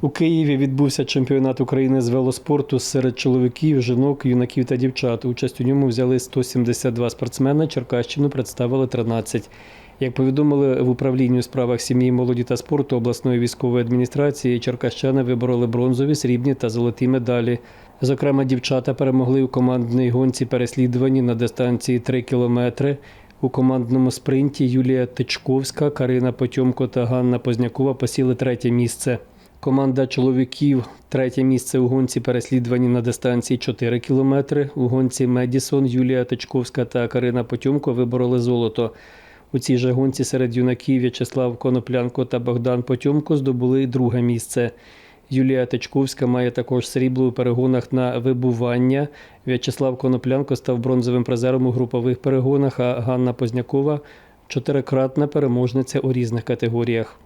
У Києві відбувся чемпіонат України з велоспорту серед чоловіків, жінок, юнаків та дівчат. Участь у ньому взяли 172 спортсмени. Черкащину представили 13. Як повідомили в управлінні у справах сім'ї, молоді та спорту обласної військової адміністрації, черкащани вибороли бронзові, срібні та золоті медалі. Зокрема, дівчата перемогли у командній гонці переслідуванні на дистанції 3 кілометри. У командному спринті Юлія Тичковська, Карина Потьомко та Ганна Познякова посіли третє місце. Команда чоловіків третє місце у гонці переслідувані на дистанції 4 кілометри. У гонці Медісон Юлія Тичковська та Карина Потьомко вибороли золото. У цій же гонці серед юнаків В'ячеслав Коноплянко та Богдан Потьомко здобули друге місце. Юлія Тичковська має також срібло у перегонах на вибування. В'ячеслав Коноплянко став бронзовим призером у групових перегонах, а Ганна Познякова чотирикратна переможниця у різних категоріях.